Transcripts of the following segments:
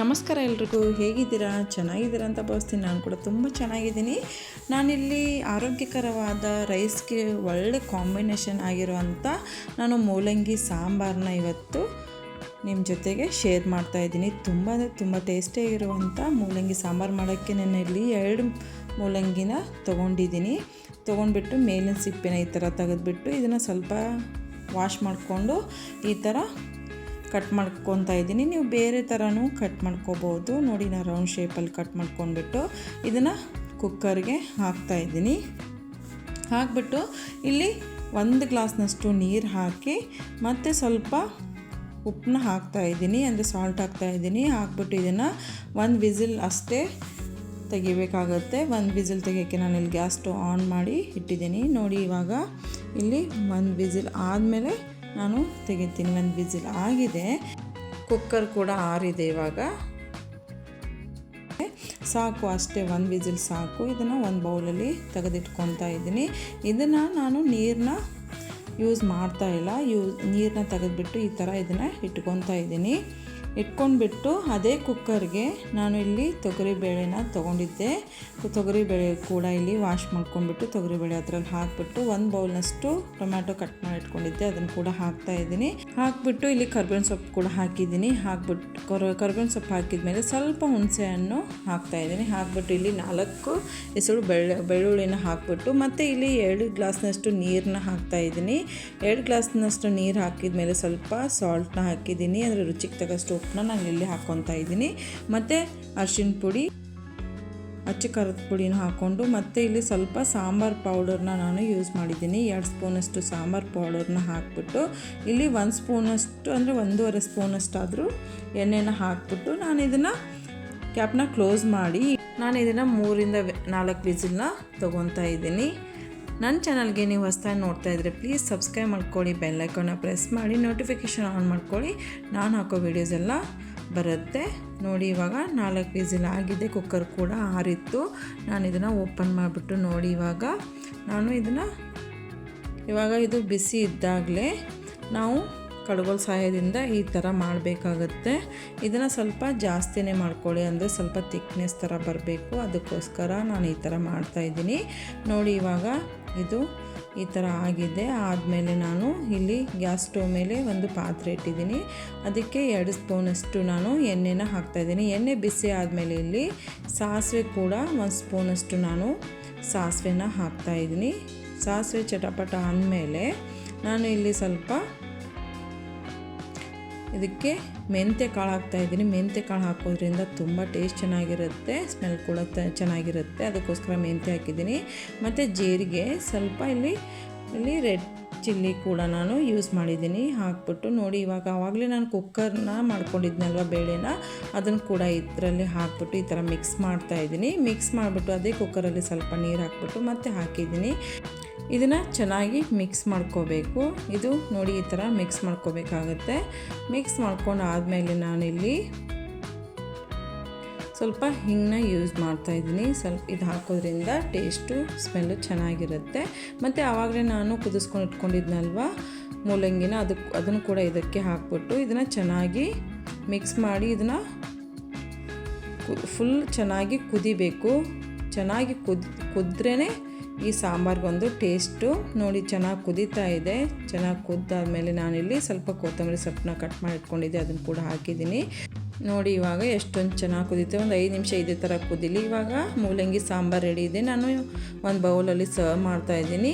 ನಮಸ್ಕಾರ ಎಲ್ರಿಗೂ. ಹೇಗಿದ್ದೀರಾ? ಚೆನ್ನಾಗಿದ್ದೀರಾ ಅಂತ ಭಾವಿಸ್ತೀನಿ. ನಾನು ಕೂಡ ತುಂಬ ಚೆನ್ನಾಗಿದ್ದೀನಿ. ನಾನಿಲ್ಲಿ ಆರೋಗ್ಯಕರವಾದ ರೈಸ್ಗೆ ಒಳ್ಳೆ ಕಾಂಬಿನೇಷನ್ ಆಗಿರುವಂಥ ನಾನು ಮೂಲಂಗಿ ಸಾಂಬಾರನ್ನ ಇವತ್ತು ನಿಮ್ಮ ಜೊತೆಗೆ ಶೇರ್ ಮಾಡ್ತಾ ಇದ್ದೀನಿ. ತುಂಬ ತುಂಬ ಟೇಸ್ಟಿಯಾಗಿರುವಂಥ ಮೂಲಂಗಿ ಸಾಂಬಾರು ಮಾಡೋಕ್ಕೆ ನಾನು ಇಲ್ಲಿ ಎರಡು ಮೂಲಂಗಿನ ತೊಗೊಂಡಿದ್ದೀನಿ. ತೊಗೊಂಡ್ಬಿಟ್ಟು ಮೇಲಿನ ಸಿಪ್ಪೆನ ಈ ಥರ ತೆಗೆದುಬಿಟ್ಟು ಇದನ್ನು ಸ್ವಲ್ಪ ವಾಶ್ ಮಾಡಿಕೊಂಡು ಈ ಥರ ಕಟ್ ಮಾಡ್ಕೊತಾ ಇದ್ದೀನಿ. ನೀವು ಬೇರೆ ಥರನೂ ಕಟ್ ಮಾಡ್ಕೋಬೋದು. ನೋಡಿ, ನಾನು ರೌಂಡ್ ಶೇಪಲ್ಲಿ ಕಟ್ ಮಾಡ್ಕೊಂಡ್ಬಿಟ್ಟು ಇದನ್ನು ಕುಕ್ಕರ್ಗೆ ಹಾಕ್ತಾ ಇದ್ದೀನಿ. ಹಾಕ್ಬಿಟ್ಟು ಇಲ್ಲಿ ಒಂದು ಗ್ಲಾಸ್ನಷ್ಟು ನೀರು ಹಾಕಿ ಮತ್ತು ಸ್ವಲ್ಪ ಉಪ್ಪನ್ನ ಹಾಕ್ತಾ ಇದ್ದೀನಿ. ಅಂದರೆ ಸಾಲ್ಟ್ ಹಾಕ್ತಾ ಇದ್ದೀನಿ. ಹಾಕ್ಬಿಟ್ಟು ಇದನ್ನು ಒಂದು ವಿಸಿಲ್ ಅಷ್ಟೇ ತೆಗಿಬೇಕಾಗತ್ತೆ. ಒಂದು ವಿಸಿಲ್ ತೆಗಿಯೋಕ್ಕೆ ನಾನು ಇಲ್ಲಿ ಗ್ಯಾಸ್ ಸ್ಟವ್ ಆನ್ ಮಾಡಿ ಇಟ್ಟಿದ್ದೀನಿ. ನೋಡಿ, ಇವಾಗ ಇಲ್ಲಿ ಒಂದು ವಿಸಿಲ್ ಆದಮೇಲೆ ನಾನು ತೆಗಿತೀನಿ. ಒಂದು ವಿಸಿಲ್ ಆಗಿದೆ. ಕುಕ್ಕರ್ ಕೂಡ ಆರಿದೆ ಇವಾಗ. ಸಾಕು, ಅಷ್ಟೇ ಒಂದು ವಿಸಿಲ್ ಸಾಕು. ಇದನ್ನು ಒಂದು ಬೌಲಲ್ಲಿ ತೆಗೆದಿಟ್ಕೊತಾ ಇದ್ದೀನಿ. ಇದನ್ನು ನಾನು ನೀರನ್ನ ಯೂಸ್ ಮಾಡ್ತಾ ಇಲ್ಲ. ಯೂಸ್ ನೀರನ್ನ ತೆಗೆದುಬಿಟ್ಟು ಈ ಥರ ಇದನ್ನು ಇಟ್ಕೊತಾ ಇದ್ದೀನಿ. ಇಟ್ಕೊಂಡ್ಬಿಟ್ಟು ಅದೇ ಕುಕ್ಕರ್ಗೆ ನಾನು ಇಲ್ಲಿ ತೊಗರಿಬೇಳೆನ ತೊಗೊಂಡಿದ್ದೆ. ತೊಗರಿಬೇಳೆ ಕೂಡ ಇಲ್ಲಿ ವಾಶ್ ಮಾಡ್ಕೊಂಡ್ಬಿಟ್ಟು ತೊಗರಿಬೇಳೆ ಅದರಲ್ಲಿ ಹಾಕ್ಬಿಟ್ಟು ಒಂದು ಬೌಲ್ನಷ್ಟು ಟೊಮ್ಯಾಟೊ ಕಟ್ ಮಾಡಿ ಇಟ್ಕೊಂಡಿದ್ದೆ. ಅದನ್ನು ಕೂಡ ಹಾಕ್ತಾ ಇದ್ದೀನಿ. ಹಾಕ್ಬಿಟ್ಟು ಇಲ್ಲಿ ಕರ್ಬೇವಿನ ಸೊಪ್ಪು ಕೂಡ ಹಾಕಿದ್ದೀನಿ. ಹಾಕ್ಬಿಟ್ಟು ಕರ್, ಕರ್ಬೇವಿನ ಸೊಪ್ಪು ಹಾಕಿದ್ಮೇಲೆ ಸ್ವಲ್ಪ ಹುಣಸೆ ಹಣ್ಣು ಹಾಕ್ತಾ ಇದ್ದೀನಿ. ಹಾಕ್ಬಿಟ್ಟು ಇಲ್ಲಿ ನಾಲ್ಕು ಹೆಸರು ಬೆಳ್ಳ, ಬೆಳ್ಳುಳ್ಳಿನ ಹಾಕ್ಬಿಟ್ಟು ಮತ್ತು ಇಲ್ಲಿ ಎರಡು ಗ್ಲಾಸ್ನಷ್ಟು ನೀರನ್ನ ಹಾಕ್ತಾ ಇದ್ದೀನಿ. ಎರಡು ಗ್ಲಾಸ್ನಷ್ಟು ನೀರು ಹಾಕಿದ ಮೇಲೆ ಸ್ವಲ್ಪ ಸಾಲ್ಟ್ನ ಹಾಕಿದ್ದೀನಿ. ಅಂದರೆ ರುಚಿಗೆ ತಗಷ್ಟು ಉಪ್ಪನ್ನ ನಾನು ಇಲ್ಲಿ ಹಾಕ್ಕೊತಾ ಇದ್ದೀನಿ. ಮತ್ತು ಅರ್ಶಿನ ಪುಡಿ, ಅಚ್ಚ ಖಾರದ ಪುಡಿನ ಹಾಕ್ಕೊಂಡು, ಮತ್ತು ಇಲ್ಲಿ ಸ್ವಲ್ಪ ಸಾಂಬಾರು ಪೌಡರ್ನ ನಾನು ಯೂಸ್ ಮಾಡಿದ್ದೀನಿ. ಎರಡು ಸ್ಪೂನಷ್ಟು ಸಾಂಬಾರು ಪೌಡರ್ನ ಹಾಕ್ಬಿಟ್ಟು, ಇಲ್ಲಿ ಒಂದು ಸ್ಪೂನಷ್ಟು ಅಂದರೆ ಒಂದೂವರೆ ಸ್ಪೂನಷ್ಟಾದರೂ ಎಣ್ಣೆನ ಹಾಕ್ಬಿಟ್ಟು ನಾನು ಇದನ್ನು ಕ್ಯಾಪ್ನ ಕ್ಲೋಸ್ ಮಾಡಿ, ನಾನು ಇದನ್ನು ಮೂರಿಂದ ನಾಲ್ಕು ವಿಸಿಲ್ನ ತೊಗೊತಾ ಇದ್ದೀನಿ. ನನ್ನ ಚಾನಲ್ಗೆ ನೀವು ಹೊಸ್ದಾಗಿ ನೋಡ್ತಾ ಇದ್ರೆ ಪ್ಲೀಸ್ ಸಬ್ಸ್ಕ್ರೈಬ್ ಮಾಡ್ಕೊಳ್ಳಿ ಬೆಲ್ಲೈಕನ್ನ ಪ್ರೆಸ್ ಮಾಡಿ ನೋಟಿಫಿಕೇಷನ್ ಆನ್ ಮಾಡ್ಕೊಳ್ಳಿ. ನಾನು ಹಾಕೋ ವೀಡಿಯೋಸ್ ಎಲ್ಲ ಬರುತ್ತೆ. ನೋಡಿ ಇವಾಗ ನಾಲ್ಕು ವಿಸಿಲ್ ಆಗಿದೆ ಕುಕ್ಕರ್ ಕೂಡ ಆರಿತ್ತು. ನಾನು ಇದನ್ನು ಓಪನ್ ಮಾಡಿಬಿಟ್ಟು ನೋಡಿ ಇವಾಗ ನಾನು ಇದನ್ನು, ಇವಾಗ ಇದು ಬಿಸಿ ಇದ್ದಾಗಲೇ ನಾವು ಕಡ್ಗೋಲ್ ಸಹಾಯದಿಂದ ಈ ಥರ ಮಾಡಬೇಕಾಗತ್ತೆ. ಇದನ್ನು ಸ್ವಲ್ಪ ಜಾಸ್ತಿನೇ ಮಾಡ್ಕೊಳ್ಳಿ ಅಂದರೆ ಸ್ವಲ್ಪ ತಿಕ್ನೆಸ್ ಥರ ಬರಬೇಕು. ಅದಕ್ಕೋಸ್ಕರ ನಾನು ಈ ಥರ ಮಾಡ್ತಾಯಿದ್ದೀನಿ ನೋಡಿ ಇವಾಗ ಇದು ಈ ಥರ ಆಗಿದೆ. ಆದಮೇಲೆ ನಾನು ಇಲ್ಲಿ ಗ್ಯಾಸ್ ಸ್ಟವ್ ಮೇಲೆ ಒಂದು ಪಾತ್ರೆ ಇಟ್ಟಿದ್ದೀನಿ. ಅದಕ್ಕೆ ಎರಡು ಸ್ಪೂನಷ್ಟು ನಾನು ಎಣ್ಣೆನ ಹಾಕ್ತಾಯಿದ್ದೀನಿ ಎಣ್ಣೆ ಬಿಸಿ ಆದಮೇಲೆ ಇಲ್ಲಿ ಸಾಸಿವೆ ಕೂಡ ಒಂದು ಸ್ಪೂನಷ್ಟು ನಾನು ಸಾಸಿವೆನ ಹಾಕ್ತಾಯಿದ್ದೀನಿ ಸಾಸಿವೆ ಚಟಪಟ ಅಂದಮೇಲೆ ನಾನು ಇಲ್ಲಿ ಸ್ವಲ್ಪ ಇದಕ್ಕೆ ಮೆಂತ್ಯ ಕಾಳು ಹಾಕ್ತಾಯಿದ್ದೀನಿ ಮೆಂತ್ಯ ಕಾಳು ಹಾಕೋದ್ರಿಂದ ತುಂಬ ಟೇಸ್ಟ್ ಚೆನ್ನಾಗಿರುತ್ತೆ ಸ್ಮೆಲ್ ಕೂಡ ಚೆನ್ನಾಗಿರುತ್ತೆ. ಅದಕ್ಕೋಸ್ಕರ ಮೆಂತ್ಯ ಹಾಕಿದ್ದೀನಿ. ಮತ್ತು ಜೀರಿಗೆ ಸ್ವಲ್ಪ ಇಲ್ಲಿ ಇಲ್ಲಿ ರೆಡ್ ಚಿಲ್ಲಿ ಕೂಡ ನಾನು ಯೂಸ್ ಮಾಡಿದ್ದೀನಿ. ಹಾಕ್ಬಿಟ್ಟು ನೋಡಿ, ಇವಾಗ ಆವಾಗಲೇ ನಾನು ಕುಕ್ಕರ್ನ ಮಾಡ್ಕೊಂಡಿದ್ನಲ್ವ ಬೇಳೆನ? ಅದನ್ನು ಕೂಡ ಇದರಲ್ಲಿ ಹಾಕ್ಬಿಟ್ಟು ಈ ಥರ ಮಿಕ್ಸ್ ಮಾಡ್ತಾಯಿದ್ದೀನಿ ಮಿಕ್ಸ್ ಮಾಡಿಬಿಟ್ಟು ಅದೇ ಕುಕ್ಕರಲ್ಲಿ ಸ್ವಲ್ಪ ನೀರು ಹಾಕ್ಬಿಟ್ಟು ಮತ್ತೆ ಹಾಕಿದ್ದೀನಿ. ಇದನ್ನು ಚೆನ್ನಾಗಿ ಮಿಕ್ಸ್ ಮಾಡ್ಕೋಬೇಕು. ಇದು ನೋಡಿ ಈ ಥರ ಮಿಕ್ಸ್ ಮಾಡ್ಕೋಬೇಕಾಗತ್ತೆ. ಮಿಕ್ಸ್ ಮಾಡ್ಕೊಂಡು ಆದಮೇಲೆ ನಾನಿಲ್ಲಿ ಸ್ವಲ್ಪ ಹಿಂಗನ್ನ ಯೂಸ್ ಮಾಡ್ತಾಯಿದ್ದೀನಿ ಸ್ವಲ್ಪ ಇದು ಹಾಕೋದ್ರಿಂದ ಟೇಸ್ಟು ಸ್ಮೆಲ್ಲು ಚೆನ್ನಾಗಿರುತ್ತೆ. ಮತ್ತು ಆವಾಗಲೇ ನಾನು ಕುದಿಸ್ಕೊಂಡು ಇಟ್ಕೊಂಡಿದ್ನಲ್ವ? ಮೂಲಂಗಿನ ಅದಕ್ಕೆ ಅದನ್ನು ಕೂಡ ಇದಕ್ಕೆ ಹಾಕ್ಬಿಟ್ಟು ಇದನ್ನು ಚೆನ್ನಾಗಿ ಮಿಕ್ಸ್ ಮಾಡಿ ಇದನ್ನು ಫುಲ್ ಚೆನ್ನಾಗಿ ಕುದಿಬೇಕು. ಚೆನ್ನಾಗಿ ಕುದ್ ಕುದ್ರೇ ಈ ಸಾಂಬಾರ್ಗೊಂದು ಟೇಸ್ಟು. ನೋಡಿ, ಚೆನ್ನಾಗಿ ಕುದೀತಾ ಇದೆ. ಚೆನ್ನಾಗಿ ಕುದ್ದಾದಮೇಲೆ ನಾನಿಲ್ಲಿ ಸ್ವಲ್ಪ ಕೊತ್ತಂಬರಿ ಸೊಪ್ಪನ್ನ ಕಟ್ ಮಾಡಿ ಇಟ್ಕೊಂಡಿದ್ದೆ ಅದನ್ನು ಕೂಡ ಹಾಕಿದ್ದೀನಿ. ನೋಡಿ, ಇವಾಗ ಎಷ್ಟೊಂದು ಚೆನ್ನಾಗಿ ಕುದೀತೆ. ಒಂದು ಐದು ನಿಮಿಷ ಇದೇ ಥರ ಕುದಿಲಿ. ಇವಾಗ ಮೂಲಂಗಿ ಸಾಂಬಾರು ರೆಡಿ ಇದೆ. ನಾನು ಒಂದು ಬೌಲಲ್ಲಿ ಸರ್ವ್ ಮಾಡ್ತಾ ಇದ್ದೀನಿ.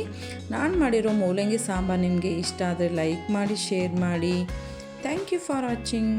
ನಾನು ಮಾಡಿರೋ ಮೂಲಂಗಿ ಸಾಂಬಾರು ನಿಮಗೆ ಇಷ್ಟ ಆದರೆ ಲೈಕ್ ಮಾಡಿ, ಶೇರ್ ಮಾಡಿ. Thank you for watching.